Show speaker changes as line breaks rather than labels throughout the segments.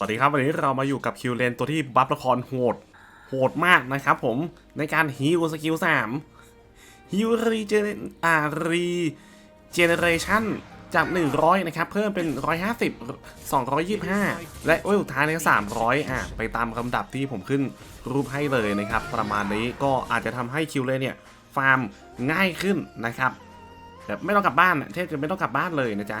สวัสดีครับวันนี้เรามาอยู่กับคิวเลนตัวที่บัฟละครโหด โหดมากนะครับผมในการฮิวสกิล3ฮิวรีเจอารีเจเนเรชันจาก 100 นะครับ เพิ่มเป็น 150 225 และโอ้ยสุดท้ายเนี่ย300 อะ ไปตามลำดับที่ผมขึ้นรูปให้เลยนะครับ ประมาณนี้ก็อาจจะทำให้คิวเลนเนี่ย ฟาร์มง่ายขึ้นนะครับแต่ไม่ต้องกลับบ้านอะแทบจะไม่ต้องกลับบ้านเลยนะจ๊ะ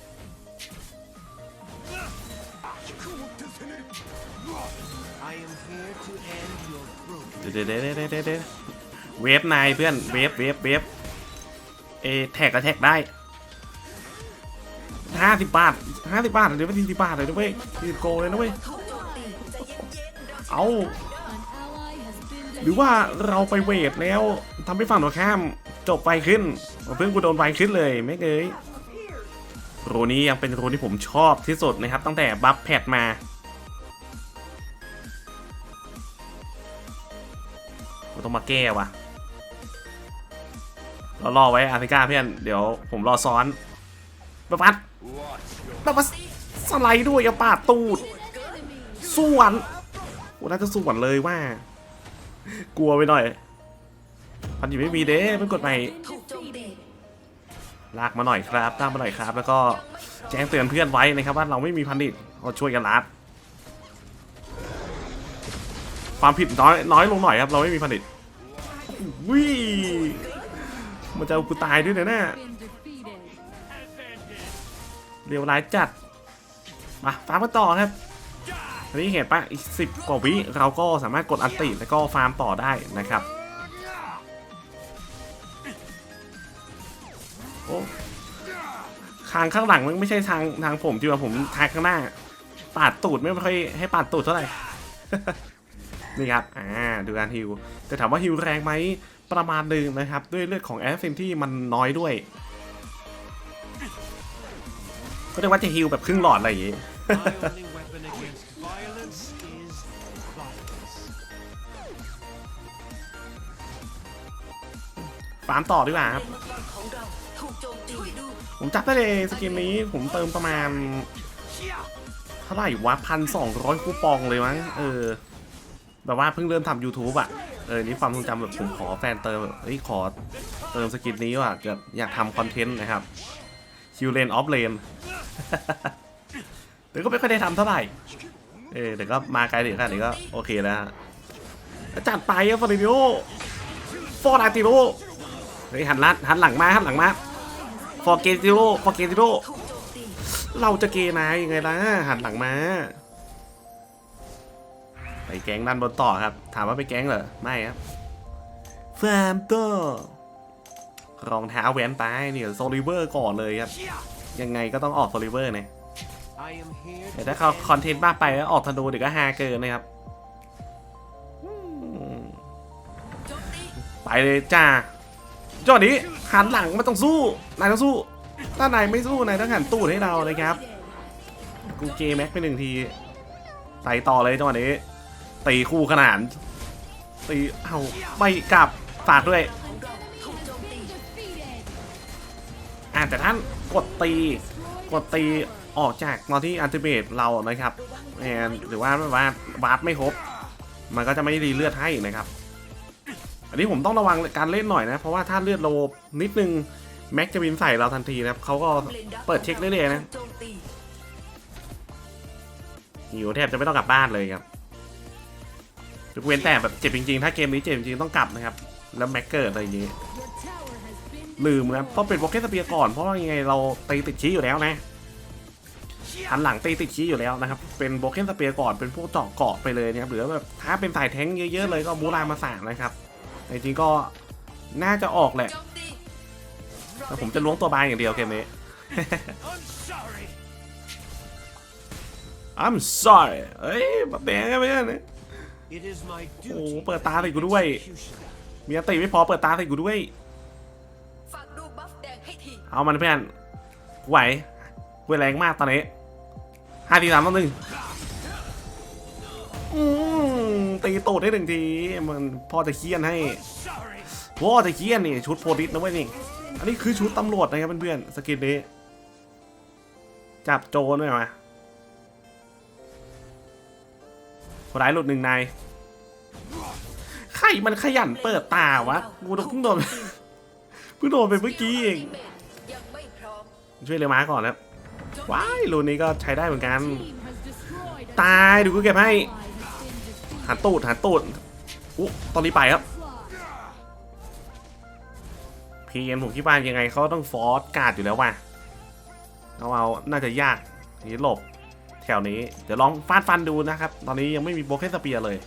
เดี๋ยวเดี๋ยวเดี๋ยวเดี๋ยวเดี๋ยวเวฟนายเพื่อน เวฟเวฟเวฟเอแท็กก็แท็กได้ห้าสิบบาทห้าสิบบาทเดี๋ยวไม่สี่สิบบาทเลยนะเว้ยสี่สิบโกเลยนะเว้ย เอาหรือว่าเราไปเวฟแล้วทำให้ฝั่งตรงข้ามจบไวขึ้นเพื่อนกูโดนไวขึ้นเลยไม่เงยโรนี้ยังเป็นโรที่ผมชอบที่สุดนะครับ ตั้งแต่บัฟแพดมา ต้องมาแก้วะเรารอไว้อาร์ติก้าเพื่อน เดี๋ยวผมรอซ้อนปะปัดปะปัดสไลด์ด้วยอย่าปาดตูดส่วนกูน่าจะส่วนเลยว่า กลัวไปหน่อยพันอยู่ไม่มีเด้มันกดใหม่ลากมาหน่อยครับตามมาหน่อยครับ แล้วก็แจ้งเตือนเพื่อนไว้นะครับว่าเราไม่มีพันดิตเราช่วยกันรัดความผิดน้อยน้อยลงหน่อยครับ เราไม่มีพันดิต วิ่มันจะเอากูตายด้วยนะเนี่ยเร็วร้ายจัด มาฟาร์มกันต่อครับอันนี้เห็นปะอีกสิบกว่าวิเราก็สามารถกดอันติแล้วก็ฟาร์มต่อได้นะครับ โอ้ทางข้างหลังมันไม่ใช่ทางทางผมที่ว่าผมทางข้างหน้า ปาดตูดไม่ค่อยให้ปาดตูดเท่าไหร่ นี่ครับ อ่า ดูการฮิวแต่ถามว่าฮิวแรงไหมประมาณหนึ่งนะครับ ด้วยเลือดของแอสซินที่มันน้อยด้วย ก็เรียกว่าจะฮิวแบบครึ่งหลอดอะไรอย่างงี้ฟาร์มต่อดีกว่าครับ ผมจับได้เลยสกินนี้ผมเติมประมาณ เท่าไหร่วะพันสองร้อยคูปองเลยมั้งเออ แบบว่าเพิ่งเริ่มทำ YouTube อะ เออ นี่ความทรงจำแบบผมขอแฟนเติมแบบเฮ้ยขอเติมสกินนี้ว่ะเกิดอยากทำคอนเทนต์นะครับคิวเลนออฟเลนแต่ก็ไม่ค่อยได้ทำเท่าไหร่ เออแต่ก็มาไกลถึงขนาดนี้ก็โอเคแล้วฮะจัดไปอะฟอร์ดิโอฟอร์ดาติโรเฮ้ยหันลัดหันหลังมาหันหลังมาฟอร์เกติโรฟอร์เกติโรเราจะเกนายยังไงล่ะหันหลังมา ไปแก๊งด้านบนต่อครับ ถามว่าไปแก๊งเหรอ ไม่ครับฟาร์มตอรองเท้าแหวนไปเนี่ยโซลิเวอร์ก่อนเลยครับ ยังไงก็ต้องออกโซลิเวอร์เนี่ยแต่ถ้าเขาคอนเทนต์มากไปแล้วออกธนูเดี๋ยวก็ฮาเกินนะครับ ไปเลยจ้าจอดนี้หันหลังไม่ต้องสู้ นายต้องสู้ ถ้านายไม่สู้นายต้องหันตู้ให้เราเลยครับ กูเกแม็กไปหนึ่งทีใส่ต่อเลยจังหวะนี้ ตีคู่ขนานตีเอาไม่กลับฝากด้วยอ่าแต่ท่านกดตี กดตีออกจากตอนที่อันติเมตเรานะครับแอนหรือว่าว่าวาร์ปไม่ครบ มันก็จะไม่รีเลือดให้นะครับ อันนี้ผมต้องระวังการเล่นหน่อยนะ เพราะว่าถ้าเลือดโลนิดนึง แม็กจะบินใส่เราทันทีนะครับเขาก็เปิดเช็คเรื่อยๆนะหิวแทบจะไม่ต้องกลับบ้านเลยครับ ยกเว้นแต่แบบเจ็บจริงๆ ถ้าเกมนี้เจ็บจริงต้องกลับนะครับ แล้วแม็กเกิดอะไรอย่างนี้ ลืมครับต้องเป็นโปเกสเปียก่อนเพราะว่ายังไงเราตีติดชี้อยู่แล้วนะหันหลังตีติดชี้อยู่แล้วนะครับ เป็นโบเกนสเปียร์ก่อน เป็นพวกเจาะเกาะไปเลยนะครับ หรือแบบถ้าเป็นสายแท้งเยอะๆเลยก็มูรามาสานะครับแต่จริงๆก็น่าจะออกแหละแต่ผมจะล้วงตัวบายอย่างเดียวเกมนี้
I'm sorry.
เอ้ยมาแบงกันไปกันนะ
It is my
โอ้
duty
โหเปิดตาใส่กูด้วย
executioner.
มีอันติไม่พอเปิดตาใส่กูด้วย
ฝากดูบัฟแดงให้ที
เอามันเพื่อนกูไหวกูแรงมากตอนนี้ห้าทีสามต่อหนึ่งอืมตีตูดได้หนึ่งที มันพ่อจะเคียนให้
Sorry.
พ่อจะเคียนนี่ชุดโพลิสนะเว้ยนี่ อันนี้คือชุดตำรวจนะครับเพื่อนๆสกินนี้จับโจรด้วยมาค ร้ายหลุดหนึ่งนายใครมันขยันเปิดตาวะกูเพิ่งโดนเพิ่งโดนไปเมื่อกี้เองช่วยเรือม้าก่อนนะครับ
โจมตี
ว้ายรูนนี้ก็ใช้ได้เหมือนกัน ตายดูกูเก็บให้หันตูดหันตูดอุ๊ตอนนี้ไปครับพีเอ็นผมคิดว่ายังไงเขาต้องฟอร์สการ์ดอยู่แล้วว่ะเอาเอาน่าจะยากนี่หลบ ถวนี้ เดี๋ยวลองฟาดฟันดูนะครับ ตอนนี้ยังไม่มีโบเกสเปียเลย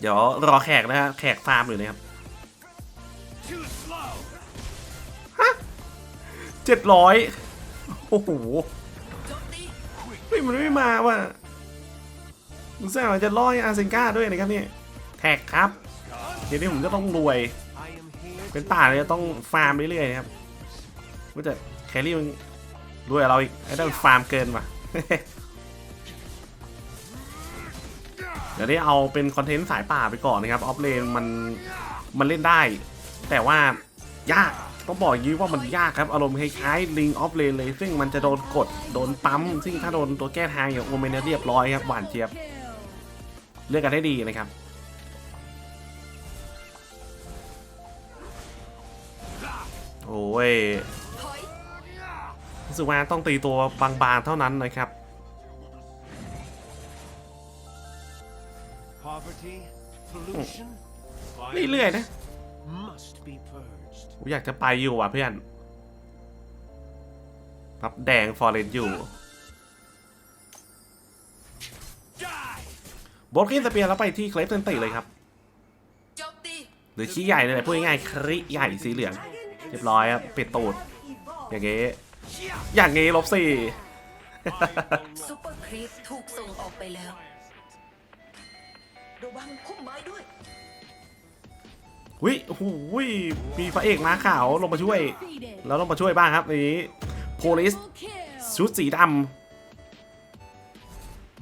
เดี๋ยวรอแขกนะฮะแขกฟาร์มอยู่นะครับ
Too slow.
เจ็ดร้อยโอ้โห
โจมตี
เฮ้ยมันไม่มาว่ะมึงแซ่บจะล่อให้อาเซนก้าด้วยนะครับเนี่ยแท็กครับเดี๋ยวนี้ผมจะต้องรวย เป็นป่าเลยจะต้องฟาร์มเรื่อยๆนะครับว่าแต่แครี่มัน รวยเราอีกไอ้นั่นมันฟาร์มเกินว่ะเดี๋ยวนี้เอาเป็นคอนเทนต์สายป่าไปก่อนนะครับออฟเลนมันมันเล่นได้ แต่ว่ายากต้องบอกย่างนี้ว่ามันยากครับ อารมณ์คล้ายๆลิงออฟเลนเลย ซึ่งมันจะโดนกดโดนปั๊ม ซึ่งถ้าโดนตัวแก้ทางอย่างโอเมนเรียบร้อยครับ หวานเจี๊ยบ เลือกกันให้ดีนะครับโอ้ย สึกว่าต้องตีตัวบางๆเท่านั้นนะครับ
poverty, pollution,
เรื่อยๆนะ
must be purged.
ผมอยากจะไปอยู่อะเพื่อนรับแดงฟอร์เรนอยู่
Die.
โบทกินสเปียร์แล้วไปที่เคลฟเซนติเลยครับ
โจมตี
หรือขี้ใหญ่เลยแหละพูดง่ายๆคริใหญ่สีเหลือง เรียบร้อยครับปิดตูดอย่างเงี้ อย่างงี้ลบสี่
ซูเปอร์ครีปถูกส่งออกไปแล้ว ระวังพุ่มไม้ด้วย
วิโอ้โหยมีพระเอกม้าขาวลงมาช่วย
Defeated.
เราต้องมาช่วยบ้างครับในนี้โพลิส
Double kill.
ชุดสีดำ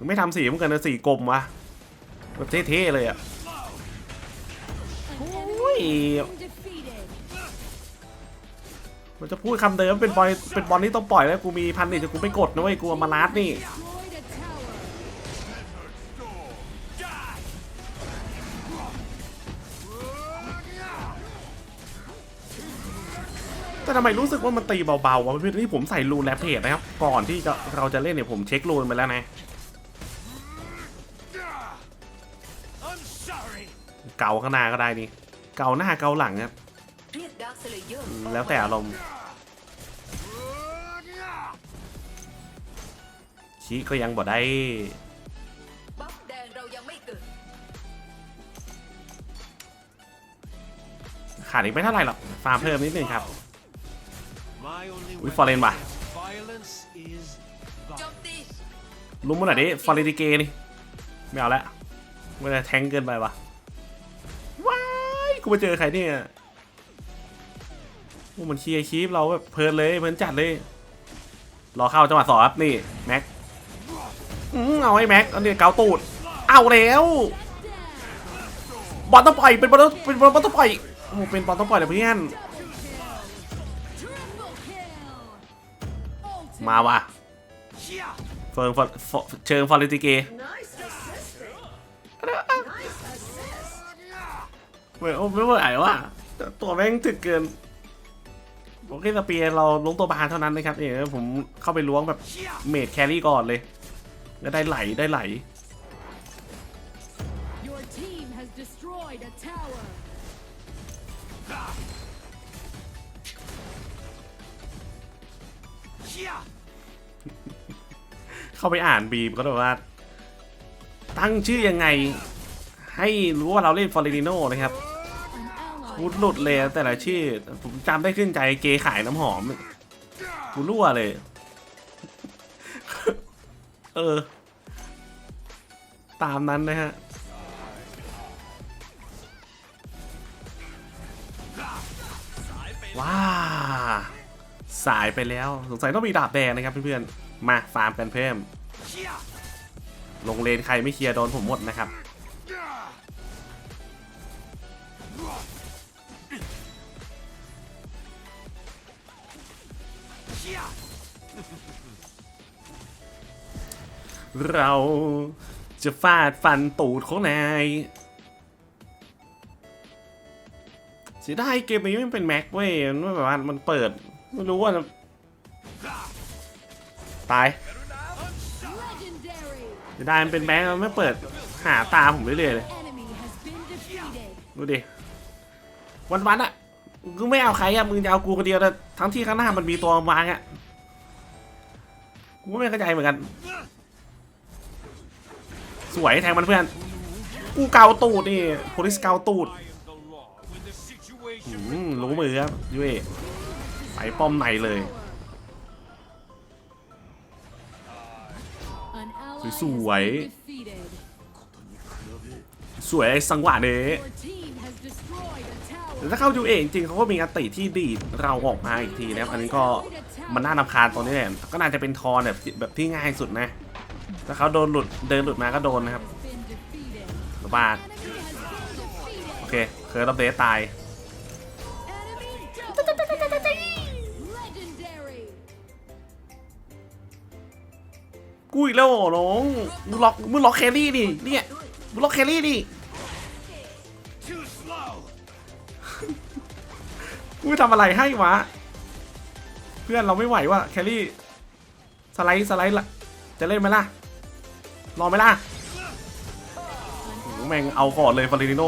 ไม่ทำสีเหมือนกันนะสีกลมวะแบบเท่ๆเลยอะ
An
Ui.
enemy has been defeated.
มจะพูดคำเดิมเป็นบอลเป็นบอลที่ต้องปล่อยแล้วกูมีพันนี่แต่กูไม่กดนะเว้ยกูมาลาดนี่แต่ทำไมรู้สึกว่ามันตีเบาๆวะเพื่อนที่ผมใส่รูนแรปเพจนะครับ ก่อนที่จะเราจะเล่นเนี่ยผมเช็ครูนไปแล้วนะ เกาข้างหน้าก็ได้นี่ เก่าหน้าเก่าหลังครับ แล้วแต่อารมณ์ชี้ก็ยังบ่ได้
บัฟแดงเรายังไม่เกิด
ขาดอีกไม่เท่าไหร่หรอก ฟาร์มเพิ่มนิดนึงครับ
My only
Ui,
weapon
fallen ba.
against violence is
โจม
violence.
ตี
ลุมมันหน่อยดิ ฟอร์เรนติเกนี่ ไม่เอาละมันจะแทงเกินไปวะว้าย กูมาเจอใครเนี่ย โอ้มันเคลียร์คีปเราแบบเพลินเลยเพลินจัดเลย รอเข้าจังหวะสองครับนี่แม็กเอาไอ้แม็กอันนี้เกาตูด เอาแล้วบอลต้องปล่อยเป็นบอลต้องเป็นบอลต้องปล่อยโอ้เป็นบอลต้องปล่อยเลยเพื่อนมาว่ะเฟิร์นฟอร์ฟอร์เชิงฟอร์เรติเกไม่โอ้ไม่ไหวว่ะตัวแม่งถึกเกิน โอเคสเปียร์เราลงตัวบานเท่านั้นนะครับเนี่ยผมเข้าไปล้วงแบบเมดแครี่ก่อนเลยแล้วได้ไหลได้ไหล
Your team has destroyed a tower.
Yeah.
เข้าไปอ่านบีมก็แบบว่า ตั้งชื่อยังไง ให้รู้ว่าเราเล่นฟอร์เรติโนนะครับ พูดหลุดเลยแต่ละชื่อ ผมจำได้ขึ้นใจเกขายน้ำหอมกูรั่วเลย เออ ตามนั้นนะฮะว้าสายไปแล้ว สงสัยต้องมีดาบแดงนะครับเพื่อนๆ มาฟาร์มกันเพิ่ม ลงเลนใครไม่เคลียร์โดนผมหมดนะครับ เราจะฟาดฟันตูดของนายเสียดายเกมนี้มันเป็นแม็กเว้ยมันแบบว่ามันเปิด ไม่รู้ว่าจะตายเสียดายมันเป็นแม็กมันไม่เปิดหาตาผมเรื่อยๆเลย ดูดิ วันๆอะ กูไม่เอาใครอะมึงจะเอากูคนเดียวแต่ทั้งที่ข้างหน้ามันมีตัววางอะกูไม่เข้าใจเหมือนกัน สวยแทงมันเพื่อน กูเกาตูดนี่โพลิสเกาตูดอืมรู้มือครับยุ้ยไปป้อมในเลย สวย สวยสังหวะนี้ แต่ถ้าเข้าดูเองจริงเขาก็มีอัติที่ดีดเราออกมาอีกทีนะครับอันนี้ก็มันน่านำคาญตรงนี้แหละก็น่าจะเป็นทอนแบบแบบที่ง่ายสุดนะถ้าเขาโดนหลุดเดินหลุดมาก็โดนนะครับระบาดโอเคเคยรับเดสตายกูอีกแล้วหรอน้องมึงล็อกมึงล็อกแครี่ดิเนี่ยมึงล็อกแครี่ดิ กูทำอะไรให้วะ เพื่อนเราไม่ไหวว่ะแคลรี่ สไลด์สไลด์ละจะเล่นไหมล่ะ รอไหมล่ะโอ้แม่งเอาก่อนเลยฟารินิโน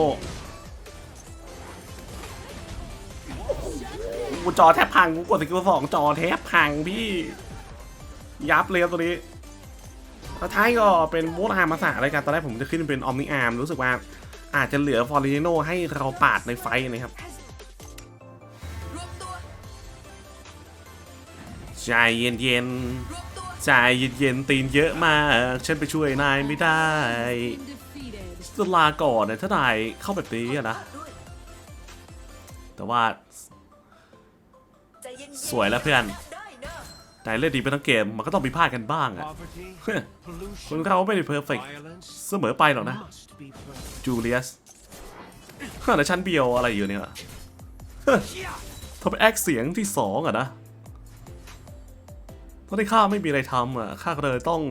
กูจอแทบพังกูกดสกิลสองจอแทบพังพี่ ยับเลยตัวนี้แล้วท้ายก็เป็นมูดอาร์มาสาอะไรกันตอนแรกผมจะขึ้นเป็นออมนิอาร์มรู้สึกว่าอาจจะเหลือฟอรินิโนให้เราปาดในไฟนะครับ ใจเย็นเย็นใจเย็นเย็นตีนเยอะมาก ฉันไปช่วยนายไม่ได้จะลาก่อนนะถ้านายเข้าแบบนี้นะ แต่ว่า สวยแล้วเพื่อน
ได้นา
ยเล่นดีไปทั้งเกมมันก็ต้องมีพลาดกันบ้างอะคนเราไม่ได้เพอร์เฟกเสมอไปหรอกนะ จูเลียสฮะแต่ฉันเบียวอะไรอยู่เนี่ยเฮ้ยเธอเป็นแอคเสียงที่สองอะนะ ตอนที่ข้าไม่มีอะไรทำอะข้าก็เลยต้อง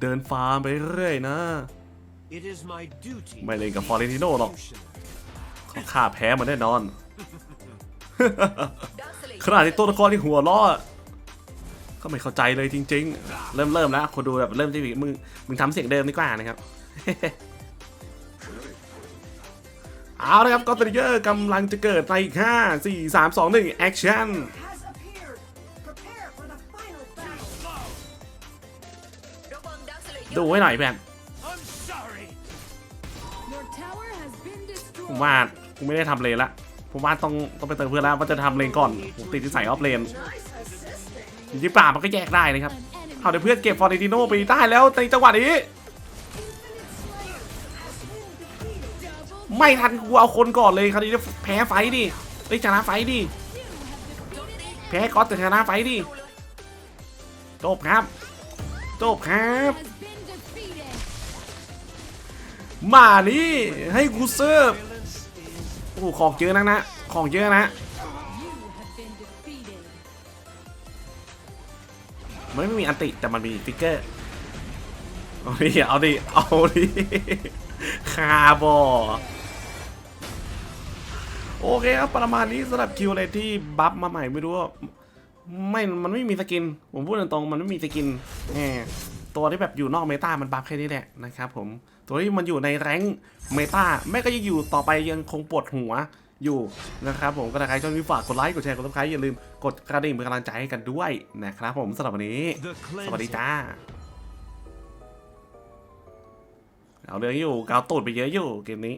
เดินฟาร์มไปเรื่อยนะ
It is my duty
ไม่เล่นกับ
to be
Florentino หรอก
executioner.
ข้าแพ้มันแน่นอน
ดักสเลย์
ขนาดที่ตัวละครที่หัวล้ออะก็ไม่เข้าใจเลยจริง ๆ เริ่มเริ่มแล้วคนดูแบบเริ่มที่มึงมึงทำเสียงเดิมดีกว่านะครับเอาละครับก็ตริเกอร์กำลังจะเกิดในอีกห้าสี่สามสองหนึ่งแอคชั่น
ดู
ไว้หน่อยแพน
I'm sorry.
Your tower has been
ผมว่ากูไม่ได้ทำเลนละผมว่าต้องต้องไปเติมเพื่อนแล้วว่าจะทำเลนก่อนผมติดที่ใส่ออฟเลนจริงๆป่ามันก็แยกได้นะครับเอาเดี๋ยวเพื่อนเก็บฟอร์ติติโนไปได้แล้วในจังหวะนี้ ไม่ทันกูเอาคนก่อนเลยคราวนี้แพ้ไฟดิเอ้ชนะไฟดิแพ้ก๊อตแต่ชนะไฟดิจบครับ จบครับ มานี่ให้กูเซิร์ฟโอ้ของเยอะนักนะ ของเยอะนะมันไม่มีอันติแต่มันมีฟิกเกอร์เอาดิเอาดิเอาดิคาบอโอเคครับประมาณนี้สำหรับคิวอะไรที่บัฟมาใหม่ไม่รู้ว่าไม่มันไม่มีสกิน ผมพูดตรงๆมันไม่มีสกินแหม ตัวที่แบบอยู่นอกเมตามันบัฟแค่นี้แหละนะครับผมตัวที่มันอยู่ในแรงเมตาแม่ก็ยังอยู่ต่อไปยังคงปวดหัวอยู่นะครับผมก็ถ้าใครชอบวิฝากกดไลค์กดแชร์กดติดตามอย่าลืมกดกระดิ่งเป็นกำลังใจให้กันด้วยนะครับผมสำหรับวันนี้ สวัสดีจ้าเอาเรื่องอยู่กาวตูดไปเยอะอยู่เกมนี้